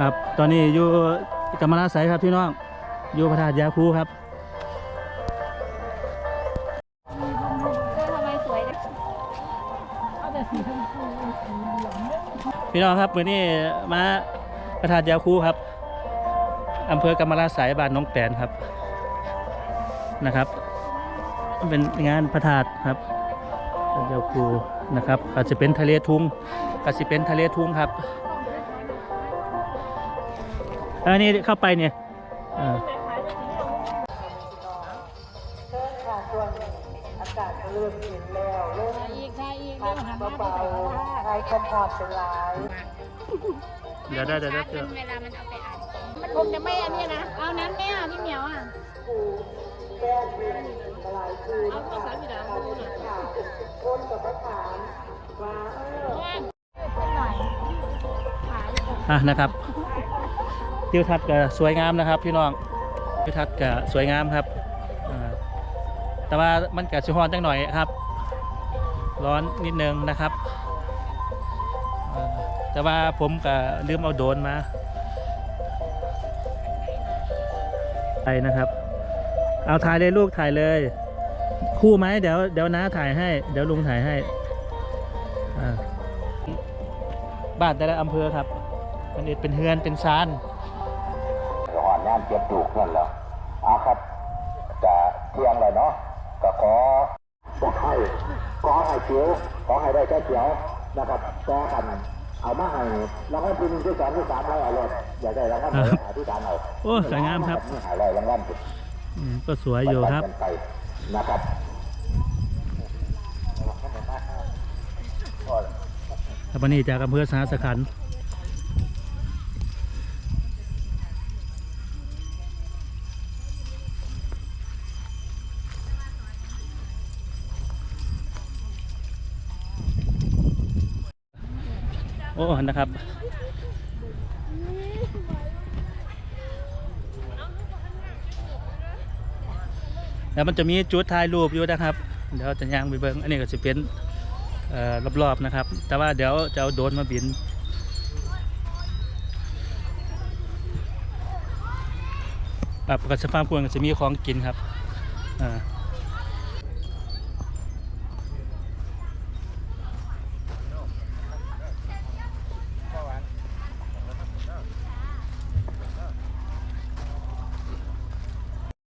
ครับ ตอนนี้อยู่กำมะลาไสยครับพี่น้อง อยู่พระธาตุยาคูครับ ทำไมสวยจังพี่น้องครับวันนี้มาพระธาตุยาคูครับอำเภอกำมะลาไสยบ้านหน้องแปนครับนะครับ เป็นงานพระธาตุครับพระธาตุยาคูนะครับก็จะเป็นทะเลทุงก็จะเป็นทะเลทุ่งครับ อันนี้เข้าไปเนี่ยเอ่อค่ะช่วงนี้อากาศก็เริ่มเย็นแล้วเริ่มอีกใช่อีกพัเรื่ดองหันหน้าเบาๆใช้คอมพอร์ตเป็นหลายเดี๋ยวได้เดี๋ยวได้เดี๋ยวเวลามันเอาไปอ่านมันคงจะไม่อันนี้นะ เอานั้นแม่อะพี่เหมียวอะคูแก้ดินหลายคืนเอาภาษาพี่ดาวดูหน่อยค่ะคนกับพระถามว่าเออว่างขึ้นหน่อยขาอยู่อะนะครับ ทิวทัศน์ก็สวยงามนะครับ พี่น้องทิวทัศน์ก็สวยงามครับแต่ว่ามันก็สิร้อนจังหน่อยครับ ร้อนนิดนึงนะครับแต่ว่าผมก็ลืมเอาโดนมาไปนะครับ เอาถ่ายเลยลูกถ่ายเลย คู่ไหมเดี๋ยวเดี๋ยวน้าถ่ายให้ เดี๋ยวลุงถ่ายให้บ้านแต่ละอำเภอครับ มันนี้เป็นเฮือนเป็นซานานเจ็บถูกนั่นแหล้วเอาครับจะเที่ยงเลยเนาะก็ขอขอให้ขอให้เขียวขอให้ได้แค่เขียวนะครับก็กันเอามาให้รางวัลที่หนึ่งที่สองที่สามให้เอาเลยอย่าได้รางวัลไหนหาที่สามเอาโอ้สวยงามครับนี่หายเลยรางวัลอืมก็สวยอยู่ครับไปนะครับครับวันนี้จากอำเภอสหัสขันธ์ อ้นะครับแล้วมันจะมีจุดถ่ายรูปอยู่นะครับ เดี๋ยวจะย่างไปเบิ้งอันนี้ก็จะเป็นเอ่อรอบๆนะครับ แต่ว่าเดี๋ยวจะเอาโดนมาบินอะประกาศฟาร์มควรก็จะมีของกินครับอ่า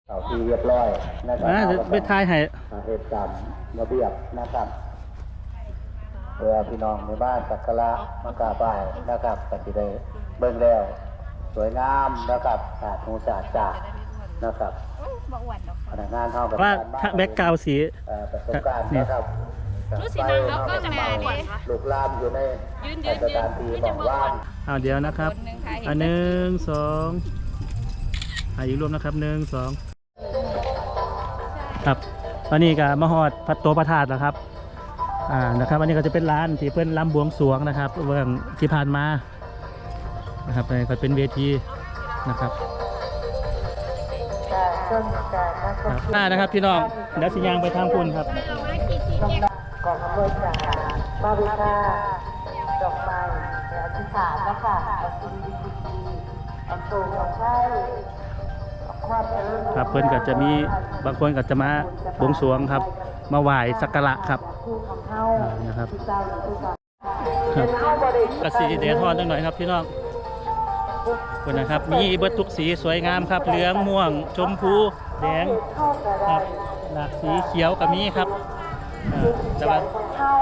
เอาที่เรียบร้อยนะครับอ่าเดี๋ยวไปถ่ายให้เหตุการณ์ระเบียบนะครับเพื่อพี่น้องในบ้านสักการะมากราบไหว้นะครับปฏิได้เบิ่งแล้ว สวยงามนะครับสาดหูสาดจากนะครับบอกหวันดอกพนักงานเท่ากับว่าการบ้นแบ็กกราวสีเอ่อประสบการณ์นะครับรู้สินางเอากล้องมาดิลูกลามอยู่ในยืนยืนสยืถานนที่พี่บจะอกบอกว่าก่อนเอาเดี๋ยวนะครับคนหนึ่งถ่ายเห็นอันหนึ่งสองอ่าอีกรวมนะครับหนึ่งสอง ครับตอนนี้ก็มาฮอดพัดโตวประธาตแล้วครับอ่านะครับ อันนี้ก็จะเป็นร้านที่เพื่อนลำบวงสวงนะครับเรื่อที่ผ่านมานะครับก็เป็นเวทีนะครับหน้านะครับพี่น้องเดี๋ยวสิยางไปทางคุณครับกองอำนวยการมาบูชาดอกไม้อธิษฐานนะคะเอาสิ่งดีๆเอาโชคเอาชัยเอา ครับเพื่อนก็จะมีบางคนก็จะมาบวงสรวงครับ มาไหว้สักการะครับนะครับกระสีเดทอนจังหน่อยครับพี่น้องคุณนะครับมีเบิดทุกสีสวยงามครับ เหลืองม่วงชมพูแดงครับหลากสีเขียวกับมีครับแต่ว่า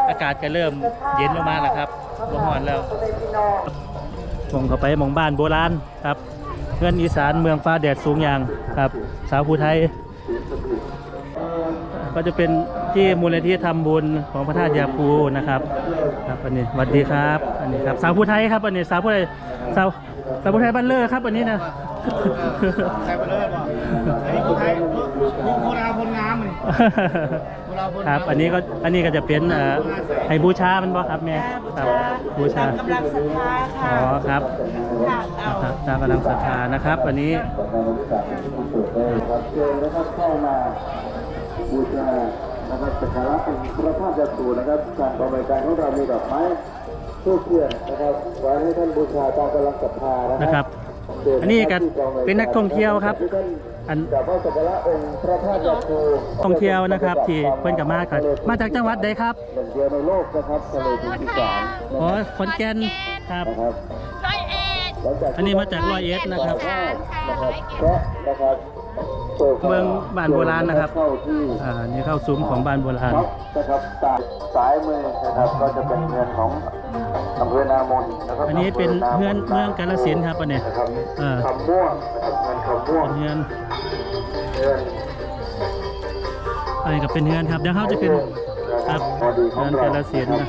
อากาศก็เริ่มเย็นลงมาแล้วครับร้อนแล้วมองเข้าไปมองบ้านโบราณครับ พื่อนอีสานเมืองฟ้าแดดสูงอย่างครับ สาวภูไทย ก็จะเป็นที่มูลนิธิทำบุญของพระธาตุยาคูนะครับ ครับอันนี้สวัสดีครับ อันนี้ครับสาวภูไทยครับอันนี้สาวภูไทยสาวสาวภูไทยบ้านเลอครับอันนี้นะใส่ไปเลยป่ะอันนี้คนไทยโคราคนงามนี่โคราคนคงารับมอันนี้ก็อันนี้ก็จะเป็นเอ่อให้บูชามันบ่ครับแม่ครับบูชาตามกำลังศรัทธาอ๋ค่ะอครับค่ะเอา ครับตามกำลังศรัทธานะครับ อันนี้เชิญนะครับเข้ามาบูชานะครับสักการะองค์พระธาตุยาสูนะครับการบริการของเรามีดอกไม้ผู้เชี่ยนนะครับไว้ให้ท่านบูชาตามกำลังศรัทธานะครับ อันนี้ก็เป็นนักท่องเที่ยวครับ อันกราบไหว้สักการะองค์พระธาตุยาคูท่องเที่ยวนะครับ ที่เพิ่อนกับมากันมาจากจังหวัดใดครับหนึ่งเดียวในโลกนะครับทะเลจีนที่สามอ๋อขอนแก่นครับนะครับ อยเอ็ดหลังจากอันนี้มาจากร้อยเอ็ดนะครับนะครับเพราะนะครับปิดเมืองบ้านโบราณนะครับเข้าที่อ่า นี่เข้าซุ้มของบ้านโบราณครับนะครับสายสายมือนะครับ ก็จะเป็นเงินของอำเภอนามนนะครับอันนี้เป็นเมืองเมืองกาฬสินธุ์ครับอันเนี้ยนะครับเออคำม่วงนะครับเงินคำม่วงเป็นเฮือนเงินอันนี้ก็เป็นเฮือนครับ เดี๋ยวเขาจะขึ้นครับพอดีของเงินเรากาฬสินธุ์นะ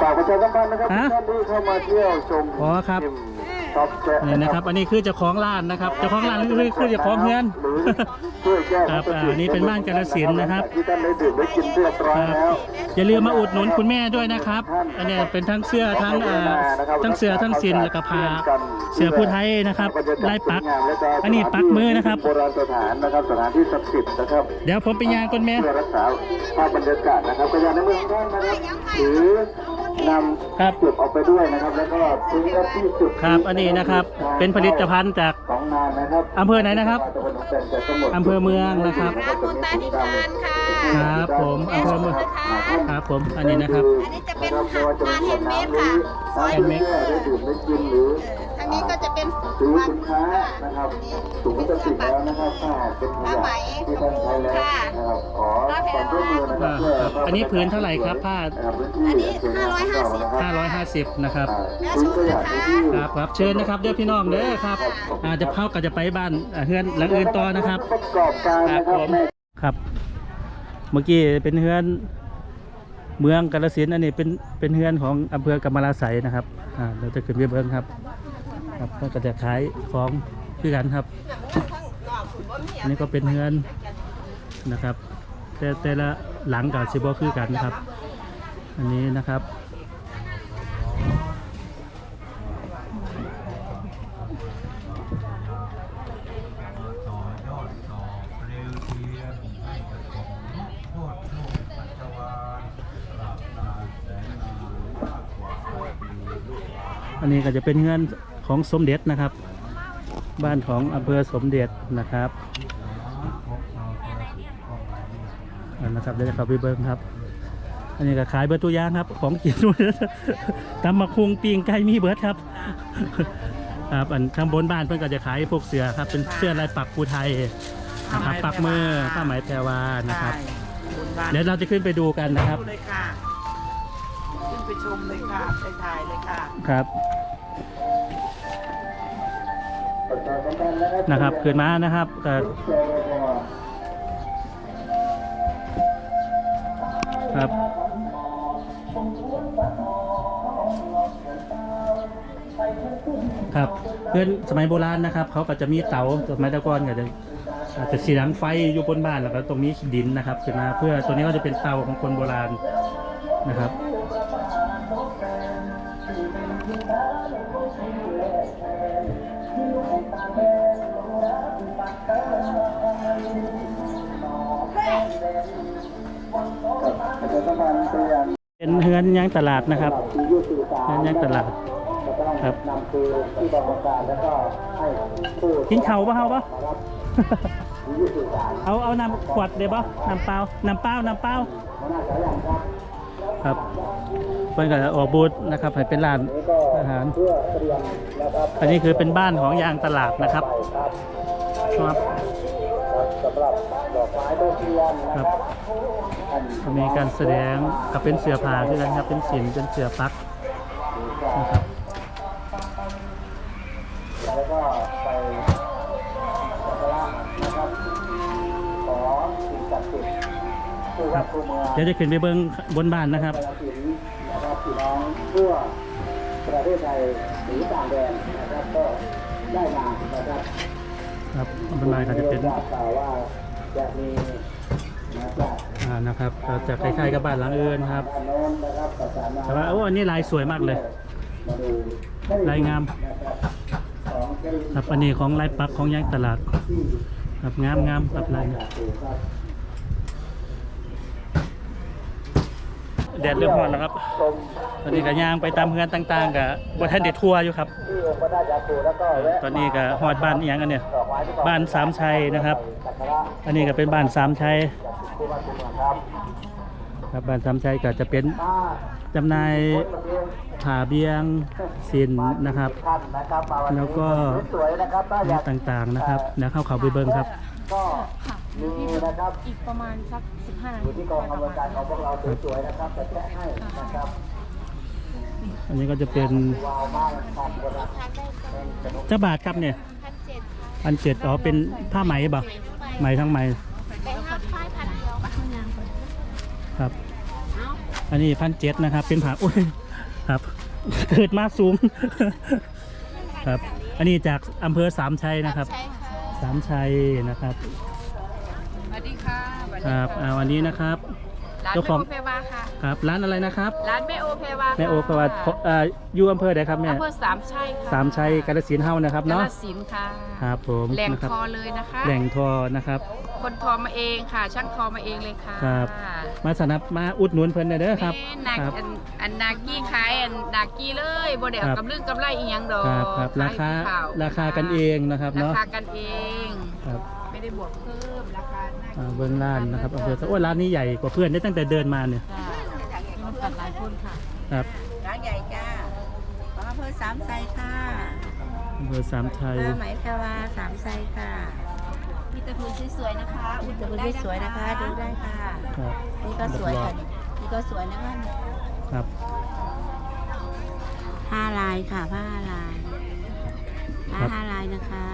ฝากประชาสัมพันธ์นะครับฮะท่านที่เข้ามาเที่ยวชมอ๋อครับชิมช็อปแชะ นี่นะครับ อันนี้คือเจ้าของร้านนะครับเจ้าของร้านคือคือเจ้าของเฮือนหรือช่วยแก้ครับอ่านี่เป็นบ้านกาฬสินธุ์นะครับที่ท่านได้ดื่มได้กินเรียบร้อยครับแล้วอย่าลืมมาอุดหนุนคุณแม่ด้วยนะครับ อันเนี้ยเป็นทั้งเสื้อทั้งเอ่อทั้งเสื้อทั้งสินแล้วก็ผ้าเสื้อผู้ไทยนะครับลายปัก อันนี้ปักมือนะครับโบราณสถานนะครับสถานที่ศักดิ์สิทธิ์นะครับเดี๋ยวผมไปยางก่อนแม่เพื่อรักษาภาพบรรยากาศนะครับก็อย่างในเมืองท่านนะครับหรือ นำครับเก็บออกไปด้วยนะครับ แล้วก็ทิ้งไว้ที่จุดครับ อันนี้นะครับ เป็นผลิตภัณฑ์จาก ของงานนะครับอำเภอไหนนะครับจังหวัดขอนแก่นจะกำหนดอำเภอเมืองนะครับ ร้านมูลตานิพานค่ะครับผมอำเภอเมืองครับผม อันนี้นะครับ อันนี้จะเป็นงานแฮนด์เมดค่ะซอยแฮนด์เมดได้ดื่มได้กินหรือทาง นี้ก็จะเป็นซื้อวัสินค้านะครับถุงพลาสติกแล้วนะครับถ้าหากเป็นขยะที่ท่านใช้แล้วนะครับขอความร่วมมือนะครับเพื่อครับอันนี้ผืนเท่าไหร่ครับผ้า นะครับพื้นที่สวยงามของเรานะครับ550นะครับ อ่าพื้นขยะที่ ครับครับเชิญนะครับเด้อพี่น้องเด้อครับอาจจะเข้าก็จะไปบ้านอ่าเฮือนหลังอื่นต่อนะครับ ประกอบการครับนะครับผม แม่ ครับ เมื่อกี้เป็นเฮือนเมืองกาฬสินธุ์อันนี้เป็นเป็นเฮือนของอำเภอกำมะลาไสยนะครับอ่าเราจะขึ้นไปเบิ้งครับ ครับก็จะขายของคือกันครับอันนี้ก็เป็นเฮือนนะครับ แต่แต่ละหลังกับซิบอคือกันครับ อันนี้นะครับอันนี้ก็จะเป็นเงิน ของสมเด็จนะครับ บ้านของอำเภอสมเด็จนะครับอันนะครับเดี๋ยวจะเข้าไปเบิ้งครับ อันนี้ก็ขายเบิร์ตัวอย่างครับ ของกินตำมะคุงปีงไก่มีเบิร์ดครับครับอันข้างบนบ้านเพื่อนก็จะขายพวกเสือครับ เป็นเสื้อลายปักภูไทยนะครับปักมือผ้าไหมแพรวานะครับบุญบ้านเดี๋ยวเราจะขึ้นไปดูกันนะครับดูเลยค่ะขึ้นไปชมเลยค่ะไปถ่ายเลยค่ะครับ นะครับขึ้นมานะครับก็ครับครับเพื่อนสมัยโบราณนะครับ เขาก็จะมีเตาสมัยตะกอนก็จะอาจจะสีหลังไฟอยู่บนบ้านแล้วก็ตรงนี้ดินนะครับขึ้นมาเพื่อตัวนี้ก็จะเป็นเตาของคนโบราณนะครับ เป็นเฮือนย่างตลาดนะครับเฮือนย่างตลาดครับนำคือที่บริการแล้วก็ให้ผู้กินเข่าปะเฮาปะเอาเอาน้ำขวดเดี๋ยวปะน้ำเปล่าน้ำเปล่าน้ำเปล่า ครับเพิ่นก็ออกบูธนะครับให้เป็นร้านอาหาร อันนี้คือเป็นบ้านของยางตลาดนะครับครับรับครับสำหรับดอกไม้ต้นเทียนนะครับมีการแสดงกับเป็นเสือผาด้วยกันครับเป็นศิลป์เป็นเสือปักนะครับ ควัรัดบผู้เมืองเดี๋ยวจะขึ้นไปเบิ้งบนบ้านนะครับกาฬสินธุ์นะครับพี่น้องทั่วประเทศไทยหรือต่างแดนนะครับก็ได้มานะครับครับบนบ้านก็จะเป็นทราบข่าวว่าจะมีนะครับอ่านะครับก็จะคล้ายๆกับบ้านหลังอื่นครับด้านโน้นนะครับประสานมาแต่ว่าโอ้อันนี้ลายสวยมากเลยมาดูลายงามนะครับของเจ้าหน้าที่ครับอันนี้ของลายปักของยางตลาดครับงามงามครับลาย ครับ น แดดเริ่มร้อนแล้วครับชมตอนนี้ก็ย่างไปตามเฮือนต่างๆกับบท่านเด็ดทัวร์อยู่ครับที่องค์พระธาตุยาคูแล้วก็แวะตอนนี้ก็ฮอดบ้านอีหยังกันเนี่ยดอกไม้ที่บ้านสามชัยนะครับสักการะอันนี้ก็เป็นบ้านสามชัยครูบาคุณครับครับบ้านสามชัยก็จะเป็นถ้าจำหน่ายคนมาเรียนผ่าเบียงสินนะครับท่านนะครับมาวันนี้แล้วก็สวยๆนะครับถ้าอยากต่างๆนะครับเดี๋ยวเข้าเขาไปเบิ้งครับ ก็ มีนะครับอีกประมาณสัก15นาอยู่ทีที่กองกำลังการของพวกเราสวยๆนะครับจะแชะให้นะครับอันนี้ก็จะเป็นวาวมากครับคนละเจ้าบาทครับเนี่ยพันเจ็ดอ๋อเป็นผ้าไหมบ่ไหมทั้งไหมแต่ถ้าป้ายพันเดียวปะครับ อันนี้พันเจ็ดนะครับ เป็นผ้าโอ้ยครับ เกิดมาสูงครับ อันนี้จากอำเภอสามชัยนะครับใช่ค่ะสามชัยนะครับสวัสดี ค่ะสวัสดีครับเอาอันนี้นะครับ ร้านเจ้าแม่ของ โอเพวาค่ะ ครับ ร้านอะไรนะครับร้านแม่โอเพวาแม่โอประวัติเอ่ออยู่อำเภอใดครับแม่อำเภอสามชัยค่ะสามชัยกาฬสินธุ์เฮานะครับกาเนาะฬสินธุ์ค่ะครับผมแหล่งนะครับทอเลยนะคะ แหล่งทอนะครับ คนทอมาเองค่ะ ช่างทอมาเองเลยค่ะครับ มาสนับมาอุดหนุนเพิ่นได้เด้อครับแม่นาครับอันอันนากี้ขายอันนากี้เลยบ่ได้เอาครับ กำลึงกำไรอีหยังดอกครับครับราคาขยผู้เฒ่ราคากันเองนะครับราเนาะคากันเอง ครับไม่ได้ บวกเพิ่มราคาน่าอ่าเบิ้งร้านนะครับอำเภอโอ้ยร้านนี้ใหญ่กว่าเพื่อนได้ตั้งแต่เดินมาเนี่ยค่ะมีมันกัดหลายคนค่ะครับร้านใหญ่จ้าของอำเภอสามไซค่ะอำเภอสามชัยผ้าไหมแพรวาสามไซค่ะ มีแต่พื้นสวยๆนะคะอุดหดูนุนได้ที่สวยนะคะดูได้ค่ะ ครับนี่ก็สวยค่ะนี่ก็สวยนะคะครับผ้าลายค่ะผ้าลายผ้าครับห้าลายนะคะ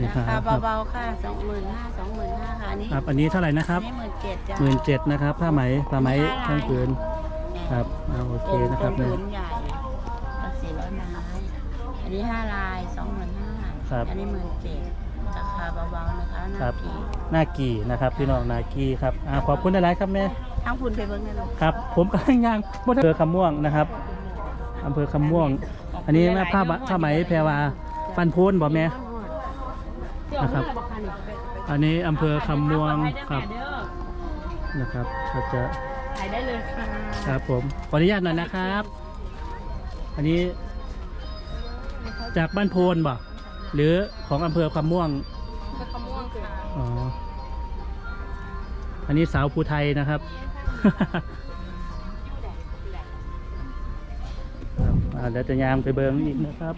นี่ราครับคาเบาๆค่ะสองหมื่นห้าสองหมื่นห้าค่ะอันนี้ครับอันนี้เท่าไหร่นะครับอันนี้หมื่นเจ็ดจ้าหมื่นเจ็ดนะครับผ้าไหมผ้าไหมทั้งผืนครับเอาโอเคนะครับเป็เนี่ย ผืนใหญ่ก็สี่ร้อยไม้อันนี้ห้าลายสองหมื่นห้าครับอันนี้หมื่นเจ็ดราคาเบาๆนะคะหครัน้าบกีหน้ากี่นะครับพี่น้องนากีครับอ่าขอบคุณหลายๆครับแม่ทั้งคุณไปเบิ้งได้เลยครับ ผมกำลังย่างบนอำเภอคำม่วงนะครับอำเภอคำม่วง อันนี้แม่ผ้าบะผ้าไหมแพรวาฟันโพนบ่แม่ นะครับ อันนี้อำเภอคำม่วงครับนะครับก็จะถ่ายได้เลยค่ะครับผมขออนุญาตหน่อยนะครับ อันนี้ จากบ้านโพนบ่หรือของอำเภอคำม่วงเป็นขม่วงค่ะอ๋ออันนี้สาวภูไทยนะครับครับอ่าเดี๋ยวจะยามไปเบิงอีกนะครับ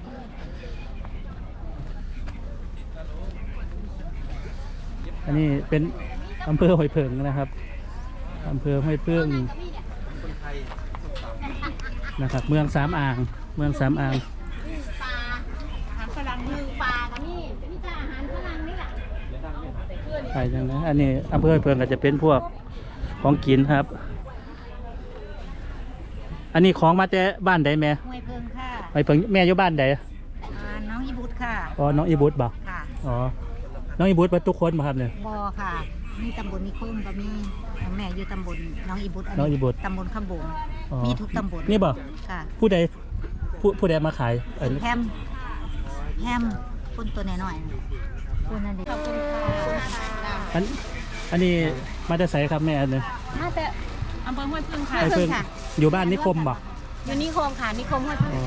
อันนี้เป็นอำเภอห้วยเพิงนะครับอำเภอห้วยเพิงนะครับ เมืองสามอ่าง เมืองสามอ่างปลาอาหารฝรั่งมือปลากับนี่นี่จะอาหารฝรั่งนี่แหละไปจังนะอันนี้อำเภอเพิงก็จะเป็นพวกของกินครับ อันนี้ของมาแต่บ้านใดแม่ห้วยเพิงค่ะไปเพิงแม่อยู่บ้านใดอ่าน้องอีบุตรค่ะอ๋อน้องอีบุตรบ่ค่ะอ๋อ น้องอีบุตรเป็นทุกคนบ่ครับเนี่ย บอค่ะ มีตำบลนิคมก็มีแม่อยู่ตำบลน้องอีบุตรน้องอีบุตรตำบลข้ามบงอ๋อมีทุกตำบลนี่บ่ ค่ะผู้ใดผู้ผู้ใดมาขายอันนี้แฮมแฮมคนตัวน้อยๆคนนั้นเด็กขอบคุณค่ะอันอันนี้มาจะใส่ครับแม่อันนี้น่าจะอำเภอห้วยพึ่งค่ะไปเพิ่งอยู่บ้านนิคมบ่อยู่นิคมค่ะนิคมห้วยพึ่งอ๋อ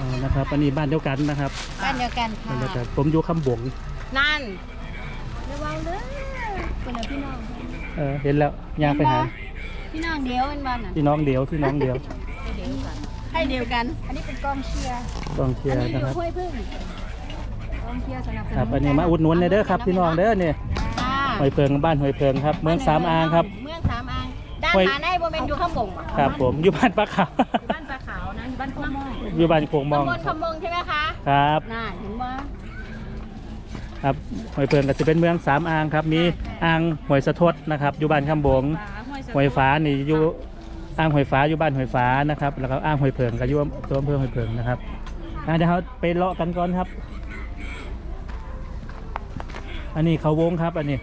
อ๋อนะครับอันนี้บ้านเดียวกันนะครับบ้านเดียวกันค่ะ บ้านเดียวกันผมอยู่คำบงนั่น ระวังเด้อคนละพี่น้องเออเห็นแล้วยางไปหาพี่น้องเดียวเป็นบ้านน่ะพี่น้องเดียวพี่น้องเดียวให้เดียวกัน อันนี้เป็นกองเชียร์กองเชียอันร์นี้อนะยู่ครับห้วยพึ่งกองเชียร์สนับสนุนครับอันนี้มาอุดหนุนเลยเด้อครับพี่น้องเด้อเนี่ยค่ะหอยเพิงบ้านหอยเพิงครับ เมืองสามอางครับเมืองสามอางด้านห้วยหาในโบเมนอยู่ข้างบงอะครับ ผมอยู่บ้านปลาขาวบ้านปลาขาวนะอยู่บ้านขมงอยู่บ้านโคงมองตำบลขมงใช่ไหมคะครับน่าเห็นว่า ครับหอยเพิงก็จะเป็นเมืองสามอ่างครับ มีอ่างหอยสะทดนะครับ อยู่บ้านคำบงหอยฟ้านี่อยู่อ่างหอยฟ้าอยู่บ้านหอยฟ้านะครับ แล้วก็อ่างหอยเพิงก็อยู่ตัวอำเภอหอยเพิงนะครับอะเดี๋ยวเราไปเลาะกันก่อนครับ อันนี้เขาวงครับ อันนี้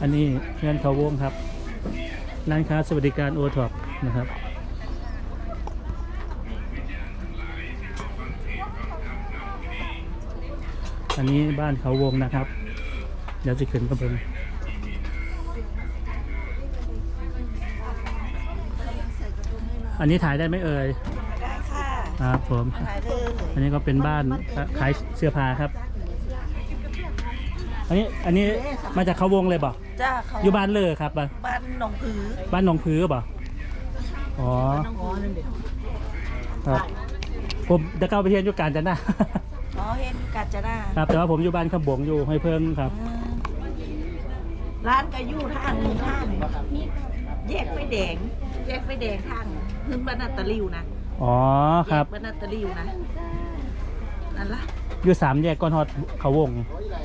อันนี้เงินเขาวงครับร้านค้าสวัสดิการโอท็อปนะครับ อันนี้บ้านเขาวงนะครับ เดี๋ยวจะขึ้นกระเบื้องอันนี้ถ่ายได้ไหมเอ่ยได้ค่ะครับผม ถ่ายเลยอันนี้ก็เป็นบ้านขายเสื้อผ้าครับ อันนี้อันนี้มาจากเขาวงเลยบ่จ้าเขาอยู่บ้านเลยครับ บ้านบ้านหนองผือ บ้านหนองผือบ่อ๋อน้องอ๋อนั่นเด็กครับผมจะเข้าไปเที่ยวอยุการจันนะอ๋อเห็นกาญจนาครับแต่ว่าผมอยู่บ้านขบงอยู่ห้วยเพิ่งครับอืมร้านก็อยู่ทางหนึ่งทางแยกไฟแดง แยกไฟแดงทางขึ้นบ้านนาตะลิวนะอ๋อครับ แยกบ้านนาตะลิวนะนั่นละอยู่สามแยกก้อนฮอดเขาวง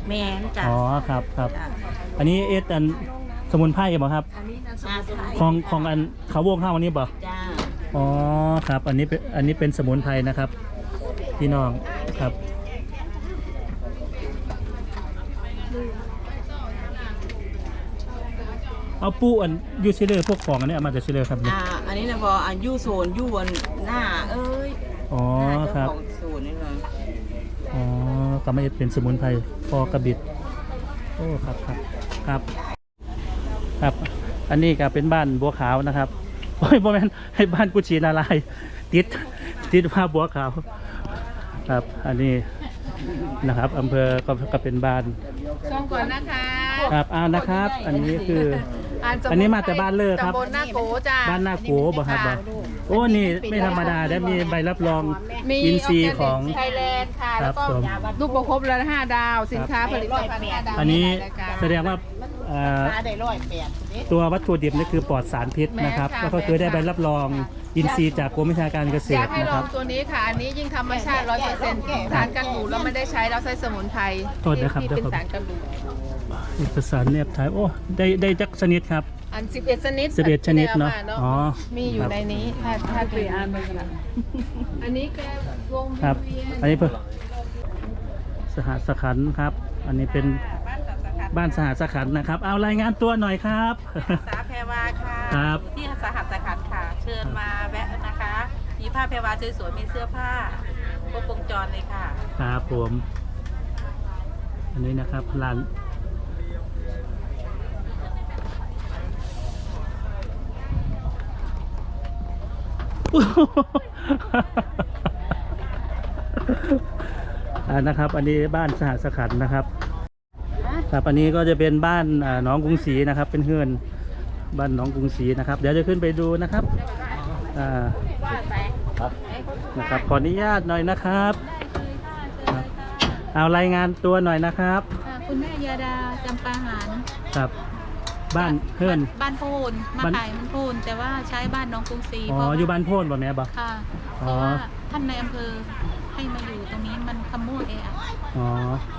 แมนจ้ะอ๋อครับครับ จ้ะอันนี้เอสอันสมุนไพรบ่ครับอันนี้นะสมุนไพรของของอันเขาวงข้าวอันนี้บ่จ้าอ๋อครับ อันนี้เป็นอันนี้เป็นสมุนไพรนะครับ พี่น้องครับ เอาปูอันยูซิเลอร์พวกของอันนี้เอามาจากซิเลอร์ครับเนี่ยอ่าอันนี้นะพออันยู่โซนยู่บนหน้าเอ้ยอ๋อหน้าคเจ้ารับของโซนนี่เลยอ๋อกำมะเอ็ดเป็นสมุนไพรพอกระบิดโอ้ครับครับครับ ครับ อันนี้ก็เป็นบ้านบัวขาวนะครับโอ้ยโมเมนให้บ้านกุชินารายณ์ติดติดภาพบัวขาว ครับ อันนี้นะครับอำเภอก็ก็เป็นบ้านช่องก่อนนะคะ ครับอ้าวนะครับ อันนี้คือส อันนี้มาแต่บ้านเลยครับ ตำบลหน้าโกจ้า บ้านนาโกบ่ครับบ่โอ้นี่ไม่ธรรมดาได้มีใบรับรองมี อินซีย์ของ ไทยแลนด์ค่ะ ครัแล้บวก็ผม ลูกประคบแล้วห้าดาว สินค้าผลิตภัณฑ์ห้าดาวอันนี้มีหลายรายการ แสดงว่าเอ่อได้ร้อยแปดนี่ตัววัตถุดิบนี่คือปลอดสารพิษนะครับแม่ค่ะ แล้วก็คือได้ใบรับรองอินทรีย์จากกรมวิชาการเกษอยาตกรให้นะลคอรังบตัวนี้ค่ะ อันนี้ยิ่งธรรมชาติร้อยเปอร์เซ็นต์สารกันบูดเราไม่ได้ใช้เราใช้สมุนไพรโทษนะครับที่เดี๋ยวเป็นผมสารกันบูด เอกสารเนียบถ่ายโอ้ได้ได้จักชนิดครับ อัน 11 ชนิด11ชนิดเนอะแวมอ๋อมีอยู่ครับในนี้ถ้าถ้าเปลี่ยนอันนี้แกวงครับ เวียนอันนี้เพื่อสหสขันธ์ครับ อันนี้เป็นบ้านสหสขันธ์นะครับ เอารายงานตัวหน่อยครับ สาแพรวาค่ะครับที่สหัสสขันธ์ค่ะ เชิญมาแวะนะคะ มีผ้าแพรวาสวยๆมีเสื้อผ้าครบวงจรเลยค่ะ ครับผม อันนี้นะครับร้าน อ่านะครับ อันนี้บ้านสหสขันธ์นะครับครับอันนี้ก็จะเป็นบ้านอ่าหน้องกรุงศรีนะครับ เป็นเฮือนบ้านหน้องกรุงศรีนะครับ เดี๋ยวจะขึ้นไปดูนะครับอ่านะครับขออนุญาตหน่อยนะครับครับเอารายงานตัวหน่อยนะครับค่ะคุณแม่ยาดาจำปาหาร ครับ บ้านเฮือน บ้านโพนมาบ้าน ขายมันโพนแต่ว่าใช้บ้านน้องกรุงศรีอ๋อเพราะว่าอยู่บ้านโพ่นบ่แม่บ่ ค่ะอ๋เพอราะว่าท่านในอำเภอให้มาอยู่ตรงนี้มันขมั่วเอะอะอ๋อ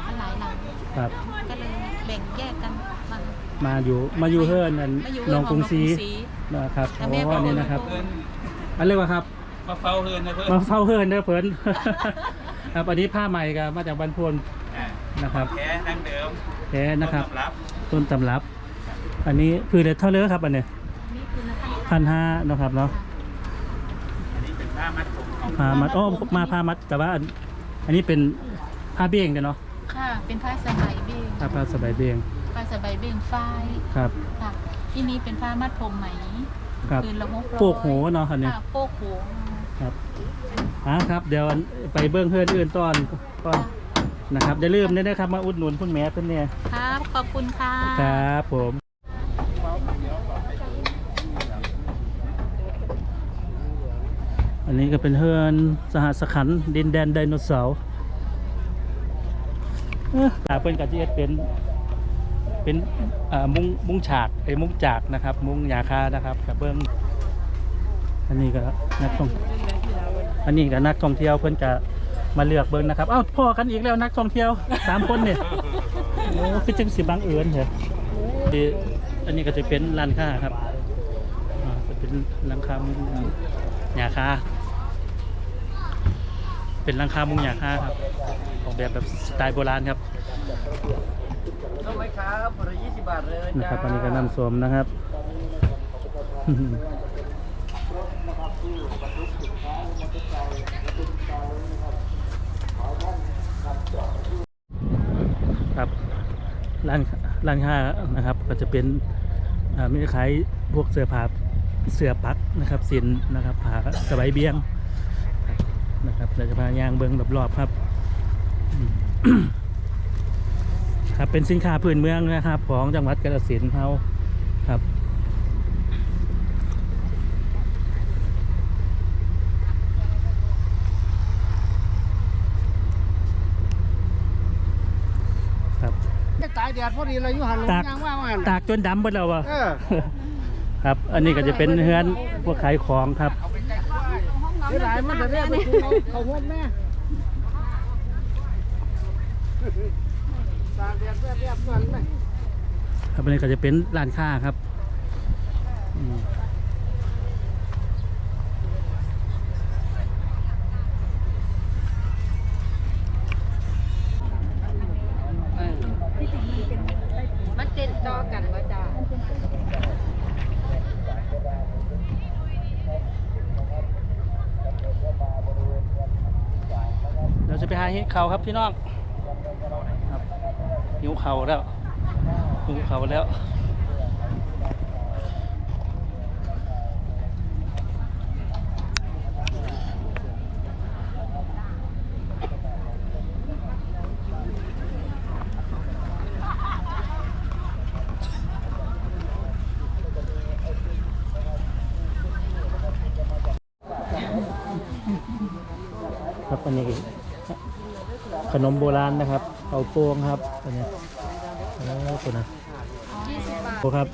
มันหลายหลังครับ ก็เลยแบ่งแยกกันมามาอยู่มาอยู่เฮือนนั่นมาอยู่หน้องกรุงศรีน้องกรุงศรีนะครับแต่โอ้แม่บอกอันนี้นะครับอันเรียกว่าครับ มาเฝ้าเฮือนนะเพื่อนมาเฝ้าเฮือนเด้อเพิ่น ครับอันนี้ผ้าใหม่ก็มาจากบ้านโพนนะครับแท้ดั้งเดิมแท้นะครับ ต้ตำรับต้นตำรับ อันนี้คือเด็ดเท่าเลยครับอันเนี้ยนี่คือนะคะพันห้าเนาะครับเนาะอันนี้เป็นผ้ามัดผมของพามัดโอ้มาพามัดแต่ว่าอันอันนี้เป็นผ้าเบี้ยงเด้อเนาะค่ะเป็นผ้าสบายเบ้งผ้าผ้าสบายเบี้ยงผ้าสบายเบ้งฝ้ายครับค่ะที่นี้เป็นผ้ามัดผมไหมครับคืนละหกร้อยโปกโหเนาะอันนี้ค่ะโปกโหครับอ่าครับ เดี๋ยวไปเบื้องเพื่อนอื่นตอนก่อนนะครับอย่าลืมด้วยนะครับ มาอุดหนุนคุณแม่เพื่อนเนี่ยครับ ขอบคุณค่ะครับผม นนี้ก็เป็นเฮือนสหสขันดินแดนไดโนเสาร์เอ้อตาเปิ้นกับที่เอ็ดเป็นเป็นมุงมุงฉากไอ้มุงจากนะครับ มุงหยาคานะครับกับเบิ้งอันนี้ก็นักท่องอันนี้ก็นักท่องเที่ยวเพิ่นจะมาเลือกเบิ้งนะครับ เอ้าพ่อกันอีกแล้วนักท่องเที่ยวสามคนเนี่ยโอ้คือจังสิบังเอิญเหรออันนี้ก็จะเป็นร้านค้าครับอ่าจะเป็นร้านค้ามุงหยาคา เป็นร้านค้ามุงหยาคาครับ ออกแบบแบบสไตล์โบราณครับต้องไหมครับคนละยี่สิบบาทเลยนะครับอันนี้ก็น้ำส้มนะครับ ครับร้านร้านค้านะครับก็จะเป็นอ่ามีขายพวกเสื้อผ้าเสือปักนะครับสินนะครับผาสบายเบียงครับ นะครับเราจะพายางเบิงรอบๆครับอืมครับเป็นสินค้าพื้นเมืองนะครับ ของจังหวัดกาฬสินธุ์เขาครับครับตายแดดพอดีเลยอยู่หันลงตากยางว่าว่าตากจนดำหมดแล้ววะเออครับ อันนี้ก็จะเป็นเฮือนพวกขายของครับ เสียดายมันจะได้ไปถูกเขาหมแม่ตากแดดแซ่บๆกันไหมครับอันนี้ก็จะเป็นร้านค้าครับอืม嗯มันติดต่อกันว่าจ้า เราจะไปหา เห็ดเขาครับพี่น้องครับหิวเขาแล้วหิวเขาแล้ว ขนมโบราณนะครับเอาโป้งครับอันนี้โอ้ตัวนะโอ้ครับ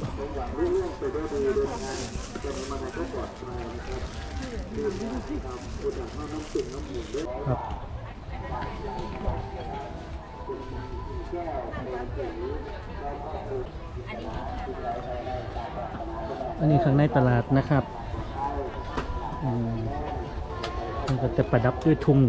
ครับอันนี้ข้างในตลาดนะครับอืมมันก็จะประดับด้วยทุง่ง